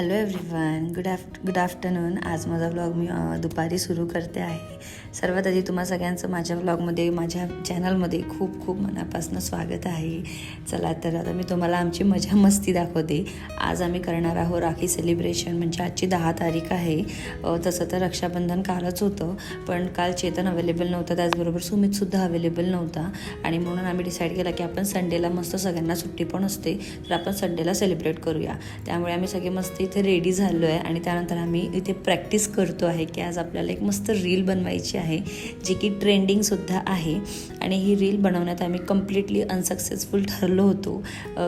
Hello everyone good after good afternoon आज माझा vlog मी दुपारी सुरू करते आहे. सर्वात आधी तुम्हा सगळ्यांचं माझ्या व्लॉगमध्ये माझ्या चॅनलमध्ये खूप खूप मनापासून स्वागत आहे. चला तर आता मी तुम्हाला आमची मजा मस्ती दाखवते. आज आम्ही करणार आहोत राखी सेलिब्रेशन म्हणजे आजची दहा तारीख आहे. तसं तर रक्षाबंधन कालच होतं पण काल चेतन अवेलेबल नव्हतं त्याचबरोबर सुमितसुद्धा अवेलेबल नव्हता. आणि म्हणून आम्ही डिसाईड केला की आपण संडेला मस्त सगळ्यांना सुट्टी पण असते तर आपण संडेला सेलिब्रेट करूया. त्यामुळे आम्ही सगळे मस्ती इथे रेडी झालो आहे आणि त्यानंतर आम्ही इथे प्रॅक्टिस करतो आहे की आज आपल्याला एक मस्त रील बनवायची आहे जी की ट्रेंडिंगसुद्धा आहे. आणि ही रील बनवण्यात आम्ही कम्प्लिटली अनसक्सेसफुल ठरलो होतो.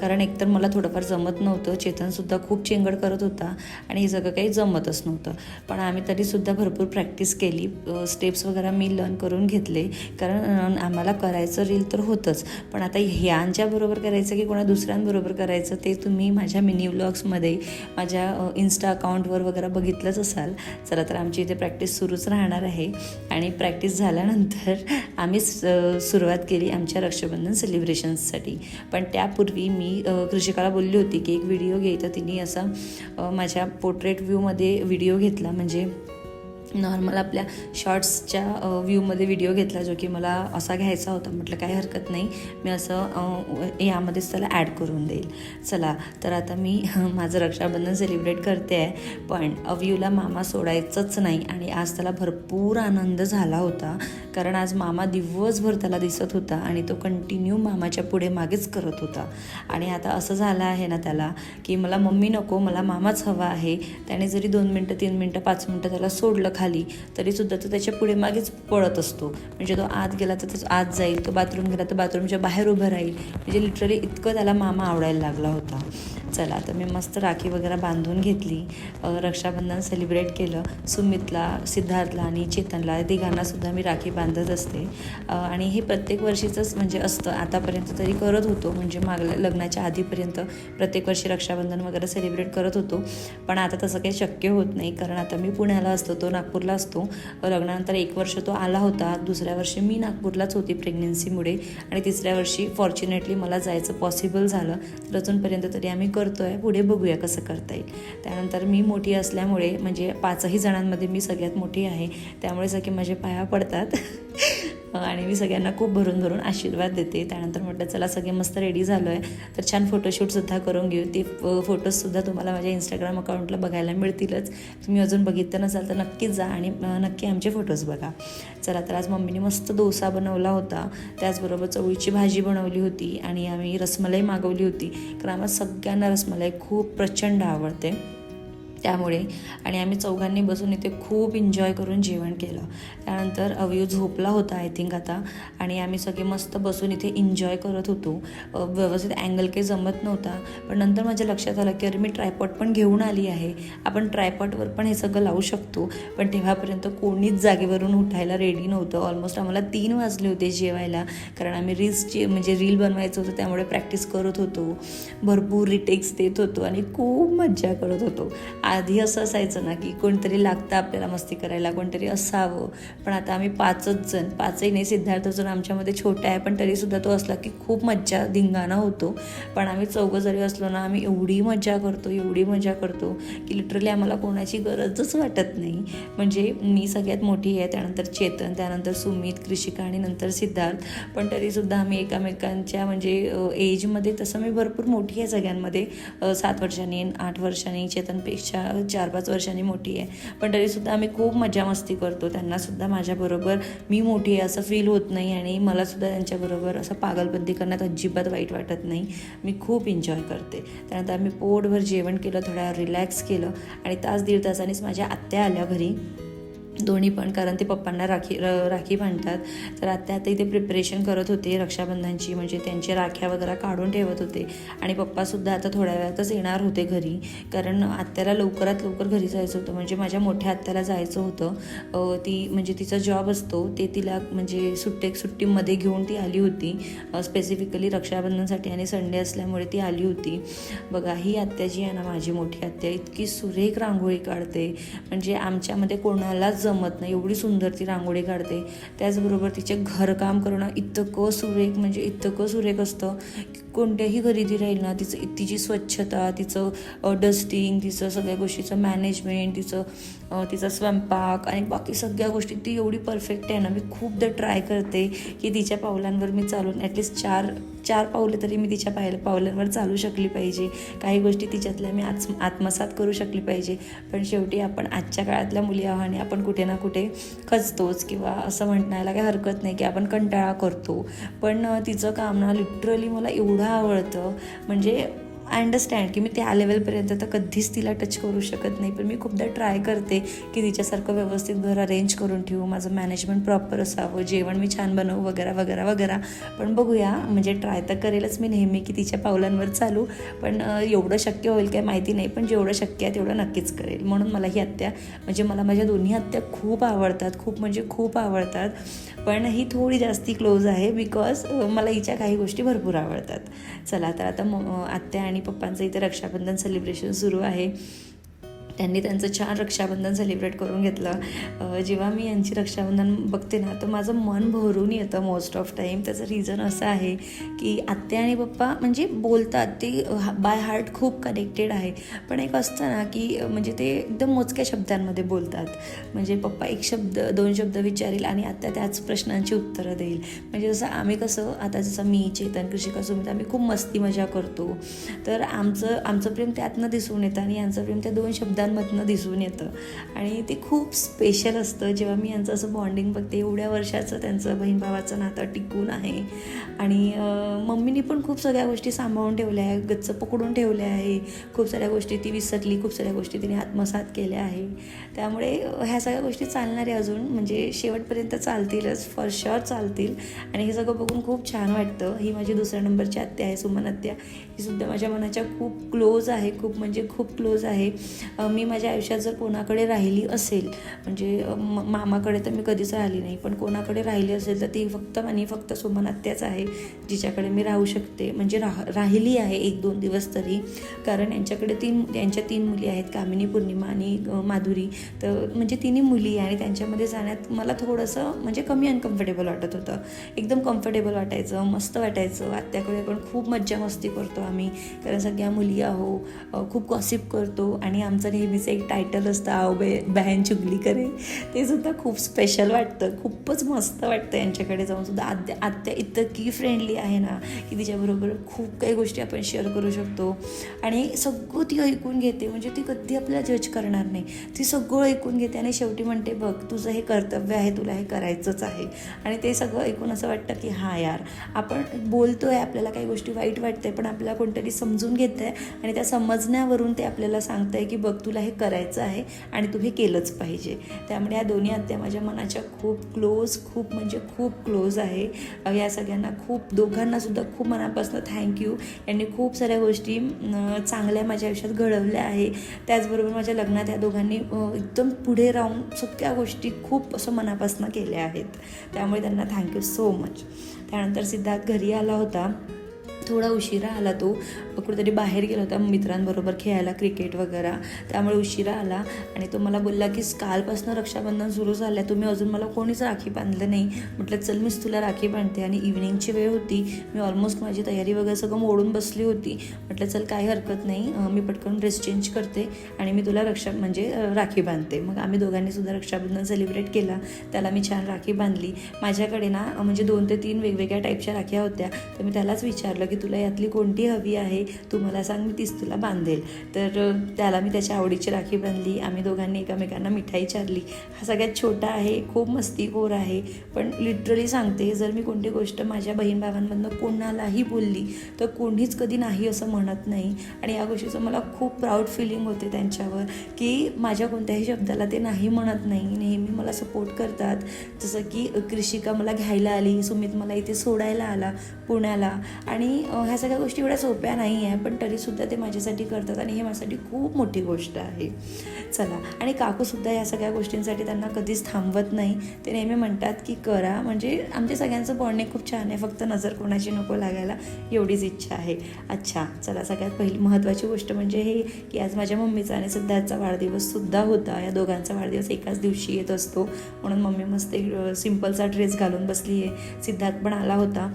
कारण एकतर मला थोडंफार जमत नव्हतं चेतनसुद्धा खूप चेंगड करत होता आणि हे सगळं काही जमतच नव्हतं. पण आम्ही तरीसुद्धा भरपूर प्रॅक्टिस केली. स्टेप्स वगैरे मी लर्न करून घेतले. कारण आम्हाला करायचं रील तर होतंच. पण आता ह्यांच्याबरोबर करायचं की कोणा दुसऱ्यांबरोबर करायचं ते तुम्ही माझ्या मिनी व्लॉग्समध्ये माझ्या इन्स्टा अकाउंटवर वगैरे बघितलंच असाल चला तर आमची इथे प्रॅक्टिस सुरूच राहणार आहे. आणि प्रॅक्टिस झाल्यानंतर आम्ही सुरुवात केली आमच्या रक्षाबंधन सेलिब्रेशन्ससाठी पण त्यापूर्वी मी कृषिकाला बोलली होती की एक व्हिडिओ घे. तर तिने असा माझ्या पोर्ट्रेट व्ह्यूमध्ये व्हिडिओ घेतला. म्हणजे नॉर्मल आपल्या शॉर्ट्सच्या व्ह्यूमध्ये व्हिडिओ घेतला जो की मला असा घ्यायचा होता. म्हटलं काही हरकत नाही. मी असं यामध्येच त्याला ॲड करून देईल. चला तर आता मी माझं रक्षाबंधन सेलिब्रेट करते आहे. पण अव्यूला मामा सोडायचंच नाही आणि आज त्याला भरपूर आनंद झाला होता. कारण आज मामा दिवसभर त्याला दिसत होता आणि तो कंटिन्यू मामाच्या पुढे मागेच करत होता. आणि आता असं झालं आहे ना त्याला की मला मम्मी नको मला मामाच हवा आहे. त्याने जरी दोन मिनटं तीन मिनटं पाच मिनटं त्याला सोडलं खा खाली तरीसुद्धा तो त्याच्या पुढे मागेच पळत असतो. म्हणजे तो आत गेला तर तो आत जाईल तो बाथरूम गेला तर बाथरूमच्या बाहेर उभं राहील. म्हणजे लिटरली इतकं त्याला मामा आवडायला लागला होता. चला तर मी मस्त राखी वगैरे बांधून घेतली. रक्षाबंधन सेलिब्रेट केलं. सुमितला सिद्धार्थला आणि चेतनला तिघांनासुद्धा मी राखी बांधत असते. आणि हे प्रत्येक वर्षीचंच म्हणजे असतं. आतापर्यंत तरी करत होतो. म्हणजे मागल्या लग्नाच्या आधीपर्यंत प्रत्येक वर्षी रक्षाबंधन वगैरे सेलिब्रेट करत होतो. पण आता तसं काही शक्य होत नाही. कारण आता मी पुण्याला असतो तो नागपूरला असतो. लग्नानंतर एक वर्ष तो आला होता. दुसऱ्या वर्षी मी नागपूरलाच होती प्रेग्नेन्सीमुळे आणि तिसऱ्या वर्षी फॉर्च्युनेटली मला जायचं पॉसिबल झालं. तर अजूनपर्यंत तरी आम्ही करतो आहे पुढे बघूया कसं करता येईल. त्यानंतर मी मोठी असल्यामुळे म्हणजे पाचही जणांमध्ये मी सगळ्यात मोठी आहे. त्यामुळे सगळे माझे पाया पडतात. आणि मी सगळ्यांना खूप भरून भरून आशीर्वाद देते. त्यानंतर म्हटलं चला सगळे मस्त रेडी झालो आहे तर छान फोटोशूटसुद्धा करून घेऊ. ते फोटोजसुद्धा तुम्हाला माझ्या इंस्टाग्राम अकाउंटला बघायला मिळतीलच. तुम्ही अजून बघितलं नसाल तर नक्कीच जा आणि नक्की आमचे फोटोज बघा. चला तर आज मम्मीने मस्त डोसा बनवला होता. त्याचबरोबर चवळीची भाजी बनवली होती आणि आम्ही रसमलाई मागवली होती. कारण आम्हाला सगळ्यांना रसमलाई खूप प्रचंड आवडते. त्यामुळे. आणि आम्ही चौघांनी बसून इथे खूप एन्जॉय करून जेवण केलं. त्यानंतर अवयू झोपला होता आय थिंक आता. आणि आम्ही सगळे मस्त बसून इथे एन्जॉय करत होतो. व्यवस्थित अँगल काही जमत नव्हता. पण नंतर माझ्या लक्षात आलं की अरे मी ट्रायपॉट पण घेऊन आली आहे. आपण ट्रायपॉटवर पण हे सगळं लावू शकतो. पण तेव्हापर्यंत कोणीच जागेवरून उठायला रेडी नव्हतं. ऑलमोस्ट आम्हाला तीन वाजले होते जेवायला. कारण आम्ही रील्सची म्हणजे रील बनवायचं होतं त्यामुळे प्रॅक्टिस करत होतो. भरपूर रिटेक्स देत होतो आणि खूप मज्जा करत होतो. आधी असं असायचं ना की कोणतरी लागतं आपल्याला मस्ती करायला कोणतरी असावं. पण आता आम्ही पाचच जण पाचही नाही सिद्धार्थ जण आमच्यामध्ये छोटा आहे पण तरीसुद्धा तो असला की खूप मज्जा धिंगाणा होतो. पण आम्ही चौघं जरी असलो ना आम्ही एवढी मजा करतो एवढी मजा करतो की लिटरली आम्हाला कोणाची गरजच वाटत नाही. म्हणजे मी सगळ्यात मोठी आहे त्यानंतर चेतन त्यानंतर सुमित कृषिका आणि नंतर सिद्धार्थ. पण तरीसुद्धा आम्ही एकामेकांच्या म्हणजे एजमध्ये तसं मी भरपूर मोठी आहे सगळ्यांमध्ये. सात वर्षांनी आठ वर्षांनी चेतनपेक्षा चार पाच वर्षांनी मोठी आहे. पण तरीसुद्धा आम्ही खूप मजा मस्ती करतो. त्यांनासुद्धा माझ्याबरोबर मी मोठी आहे असं फील होत नाही आणि मलासुद्धा त्यांच्याबरोबर असं पागलबंदी करण्यात अजिबात वाईट वाटत नाही. मी खूप एन्जॉय करते. त्यानंतर आम्ही पोटभर जेवण केलं थोडा रिलॅक्स केलं आणि तास दीड तासानेच माझ्या आत्या आल्या घरी. दोन्ही पण कारण ते पप्पांना राखी र राखी बांधतात तर आत्या आता इथे प्रिपरेशन करत होते रक्षाबंधनची म्हणजे त्यांच्या राख्या वगैरे काढून ठेवत होते. आणि पप्पासुद्धा आता थोड्या वेळातच येणार होते घरी कारण आत्याला लवकरात लवकर घरी जायचं होतं. म्हणजे माझ्या मोठ्या आत्याला जायचं होतं. ती म्हणजे तिचा जॉब असतो ते तिला म्हणजे सुट्टे सुट्टीमध्ये घेऊन ती आली होती. स्पेसिफिकली रक्षाबंधनसाठी आणि संडे असल्यामुळे ती आली होती. बघा ही आत्या जी आहे ना माझी मोठी आत्या. इतकी सुरेख रांगोळी काढते. म्हणजे आमच्यामध्ये कोणालाच जमत नाही एवढी सुंदर ती रांगोळी काढते. त्याचबरोबर तिचे घरकाम करणं इतकं सुरेख म्हणजे इतकं सुरेख असतं की कोणत्याही घरी ती राहील ना तिचं तिची स्वच्छता तिचं डस्टिंग तिचं सगळ्या गोष्टीचं मॅनेजमेंट तिचं तिचा स्वयंपाक आणि बाकी सगळ्या गोष्टी ती एवढी परफेक्ट आहे ना. मी खूपदा ट्राय करते की तिच्या पावलांवर मी चालून ॲटलिस्ट चार चार पावले तरी मी तिच्या पाय पावलांवर चालू शकली पाहिजे. काही गोष्टी तिच्यातल्या मी आत्म आत्मसात करू शकली पाहिजे. पण शेवटी आपण आजच्या काळातल्या मुली आव्हाने आणि आपण कुठे ना कुठे खचतोच किंवा असं म्हणायला काही हरकत नाही की आपण कंटाळा करतो. पण तिचं काम ना लिटरली मला एवढं आवडतं. म्हणजे आय अंडरस्टँड की मी त्या लेवलपर्यंत तर कधीच तिला टच करू शकत नाही. पण मी खूपदा ट्राय करते की तिच्यासारखं व्यवस्थित घर अरेंज करून ठेवू माझं मॅनेजमेंट प्रॉपर असावं जेवण मी छान बनवू वगैरे वगैरे वगैरे. पण बघूया म्हणजे ट्राय तर करेलच मी नेहमी की तिच्या पावलांवर चालू. पण एवढं शक्य होईल काय माहिती नाही पण जेवढं शक्य आहे तेवढं नक्कीच करेल. म्हणून मला ही हत्या म्हणजे मला माझ्या दोन्ही हत्या खूप आवडतात खूप म्हणजे खूप आवडतात. पण ही थोडी जास्ती क्लोज आहे बिकॉज मला हिच्या काही गोष्टी भरपूर आवडतात. चला तर आता आत्या आणि आणि पप्पांचं इथं रक्षाबंधन सेलिब्रेशन सुरू आहे. त्यांनी त्यांचं छान रक्षाबंधन सेलिब्रेट करून घेतलं. जेव्हा मी यांची रक्षाबंधन बघते ना तर माझं मन भरून येतं मोस्ट ऑफ टाईम त्याचं रिझन असं आहे की आत्या आणि पप्पा म्हणजे बोलतात ते बाय हार्ट खूप कनेक्टेड आहे. पण एक असतं ना की म्हणजे ते एकदम मोजक्या शब्दांमध्ये बोलतात. म्हणजे पप्पा एक शब्द दोन शब्द विचारेल आणि आत्या त्याच प्रश्नांची उत्तरं देईल. म्हणजे जसं आम्ही कसं आता जसं मी चेतन कृषिका सुमित आम्ही खूप मस्ती मजा करतो. तर आमचं आमचं प्रेम त्यातनं दिसून येतं आणि यांचं प्रेम त्या दोन गीतांमधनं दिसून येतं. आणि ते खूप स्पेशल असतं. जेव्हा मी यांचं असं बॉन्डिंग बघते एवढ्या वर्षाचं त्यांचं बहीण भावाचं नातं टिकून आहे. आणि मम्मीनी पण खूप सगळ्या गोष्टी सांभाळून ठेवल्या आहे. गच्च पकडून ठेवल्या आहे. खूप साऱ्या गोष्टी ती विसरली खूप साऱ्या गोष्टी तिने आत्मसात केल्या आहे. त्यामुळे ह्या सगळ्या गोष्टी चालणार आहे अजून म्हणजे शेवटपर्यंत चालतीलच फॉर शुअर चालतील. आणि हे सगळं बघून खूप छान वाटतं. ही माझी दुसऱ्या नंबरची आत्या आहे सुमन आत्या. ही सुद्धा माझ्या मनाच्या खूप क्लोज आहे. खूप म्हणजे खूप क्लोज आहे. मी माझ्या आयुष्यात जर कोणाकडे राहिली असेल म्हणजे मामाकडे तर मी कधीच राहिली नाही पण कोणाकडे राहिली असेल तर ती फक्त आणि फक्त सुमनात्याच आहे जिच्याकडे मी राहू शकते म्हणजे राह राहिली आहे एक दोन दिवस तरी. कारण यांच्याकडे तीन यांच्या तीन मुली आहेत कामिनी पूर्णिमा आणि माधुरी. तर म्हणजे तिन्ही मुली आणि त्यांच्यामध्ये जाण्यात मला थोडंसं म्हणजे कमी अनकम्फर्टेबल वाटत होतं. एकदम कम्फर्टेबल वाटायचं मस्त वाटायचं. आत्याकडे पण खूप मज्जा मस्ती करतो आम्ही. कारण सगळ्या मुली आहो खूप गॉसिप करतो आणि आमचं नेहमीचं एक टायटल असतं आव बे बहन चुगली करे. ते सुद्धा खूप स्पेशल वाटतं. खूपच मस्त वाटतं यांच्याकडे जाऊन सुद्धा. आत्या आत्या इतकी फ्रेंडली आहे ना की तिच्याबरोबर खूप काही गोष्टी आपण शेअर करू शकतो. आणि सगळं ती ऐकून घेते. म्हणजे ती कधी आपल्याला जज करणार नाही. ती सगळं ऐकून घेते आणि शेवटी म्हणते बघ तुझं हे कर्तव्य आहे तुला हे करायचंच आहे. आणि ते सगळं ऐकून असं वाटतं की हां यार आपण बोलतोय आपल्याला काही गोष्टी वाईट वाटते पण आपल्याला कोणतरी समजून घेतं आहे आणि त्या समजण्यावरून ते आपल्याला सांगतं आहे की बघ तुला हे करायचं आहे आणि तुम्ही केलंच पाहिजे. त्यामुळे या दोन्ही आत्या माझ्या मनाच्या खूप क्लोज खूप म्हणजे खूप क्लोज आहे. या सगळ्यांना खूप दोघांनासुद्धा खूप मनापासून थँक्यू यांनी खूप साऱ्या गोष्टी चांगल्या माझ्या आयुष्यात घडवल्या आहे. त्याचबरोबर माझ्या लग्नात या दोघांनी एकदम पुढे राहून सगळ्या गोष्टी खूप असं मनापासून केल्या आहेत. त्यामुळे त्यांना थँक्यू सो मच त्यानंतर सिद्धार्थ घरी आला होता. थोडा उशिरा आला तो. कुठेतरी बाहेर गेला होता मित्रांबरोबर खेळायला क्रिकेट वगैरे. त्यामुळे उशिरा आला आणि तो मला बोलला की कालपासून रक्षाबंधन सुरू झालं आहे तुम्ही अजून मला कोणीच राखी बांधलं नाही. म्हटलं चल मीच तुला राखी बांधते. आणि इव्हिनिंगची वेळ होती. मी ऑलमोस्ट माझी तयारी वगैरे सगळं मोडून बसली होती. म्हटलं चल काही हरकत नाही. मी पटकन ड्रेस चेंज करते आणि मी तुला रक्षा म्हणजे राखी बांधते. मग आम्ही दोघांनी सुद्धा रक्षाबंधन सेलिब्रेट केला. त्याला मी छान राखी बांधली. माझ्याकडे ना म्हणजे दोन ते तीन वेगवेगळ्या टाईपच्या राख्या होत्या. तर मी त्यालाच विचारलं की तुला यातली कोणती हवी आहे तू मला सांग मी तीच तुला बांधेल. तर त्याला मी त्याच्या आवडीची राखी बांधली. आम्ही दोघांनी एकामेकांना मिठाई चारली. हा सगळ्यात छोटा आहे खूप मस्तीखोर आहे. पण लिटरली सांगते जर मी कोणती गोष्ट माझ्या बहीण भावांमधनं कोणालाही बोलली तर कोणीच कधी नाही असं म्हणत नाही. आणि या गोष्टीचं मला खूप प्राऊड फिलिंग होते त्यांच्यावर की माझ्या कोणत्याही शब्दाला ते नाही म्हणत नाही. नेहमी मला सपोर्ट करतात. जसं की कृषिका मला घ्यायला आली सुमित मला इथे सोडायला आला पुण्याला. आणि ह्या सगळ्या गोष्टी एवढ्या सोप्या नाही आहे पण तरीसुद्धा ते माझ्यासाठी करतात आणि हे माझ्यासाठी खूप मोठी गोष्ट आहे. चला आणि काकूसुद्धा या सगळ्या गोष्टींसाठी त्यांना कधीच थांबवत नाही. ते नेहमी म्हणतात की करा. म्हणजे आमच्या सगळ्यांचं बॉन्डिंग खूप छान आहे फक्त नजर कोणाची नको लागायला एवढीच इच्छा आहे. अच्छा चला सगळ्यात पहिली महत्त्वाची गोष्ट म्हणजे हे की आज माझ्या मम्मीचा आणि सिद्धार्थचा वाढदिवससुद्धा होता. या दोघांचा वाढदिवस एकाच दिवशी येत असतो. म्हणून मम्मी मस्त सिम्पलचा ड्रेस घालून बसली आहे सिद्धार्थ पण आला होता.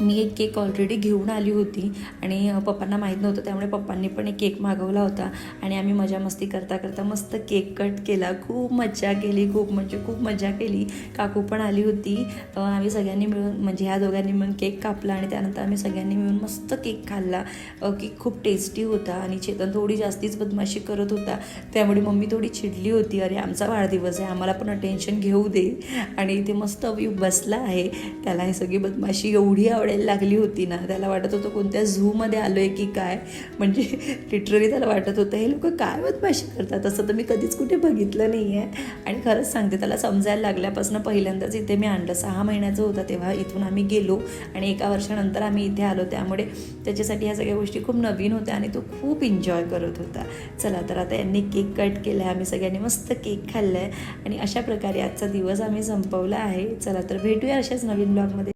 मी एक केक ऑलरेडी घेऊन आली होती आणि पप्पांना माहीत नव्हतं त्यामुळे पप्पांनी पण एक केक मागवला होता आणि आम्ही मजा मस्ती करता करता मस्त केक कट केला. खूप मजा केली खूप म्हणजे खूप मजा केली. काकू पण आली होती. आम्ही सगळ्यांनी मिळून म्हणजे ह्या दोघांनी मिळून केक कापला आणि त्यानंतर आम्ही सगळ्यांनी मिळून मस्त केक खाल्ला. केक खूप टेस्टी होता आणि चेतन थोडी जास्तीच बदमाशी करत होता. त्यामुळे मम्मी थोडी चिडली होती. अरे आमचा वाढदिवस आहे आम्हाला पण अटेन्शन घेऊ दे. आणि इथे मस्त व्यू बसला आहे. त्याला हे सगळी बदमाशी एवढी आवड आवडायला लागली होती ना. त्याला वाटत होतं कोणत्या झूमध्ये आलो आहे की काय? म्हणजे लिटरली त्याला वाटत होतं हे लोक काय बदमाशी करतात? असं तर मी कधीच कुठे बघितलं नाही आहे आणि खरंच सांगते त्याला समजायला लागल्यापासून पहिल्यांदाच इथे मी आणलं. सहा महिन्याचं होतं तेव्हा इथून आम्ही गेलो आणि एका वर्षानंतर आम्ही इथे आलो. त्यामुळे त्याच्यासाठी ह्या सगळ्या गोष्टी खूप नवीन होत्या आणि तो खूप एन्जॉय करत होता. चला तर आता यांनी केक कट केला आहे आम्ही सगळ्यांनी मस्त केक खाल्ला आहे आणि अशा प्रकारे आजचा दिवस आम्ही संपवला आहे. चला तर भेटूया अशाच नवीन ब्लॉगमध्ये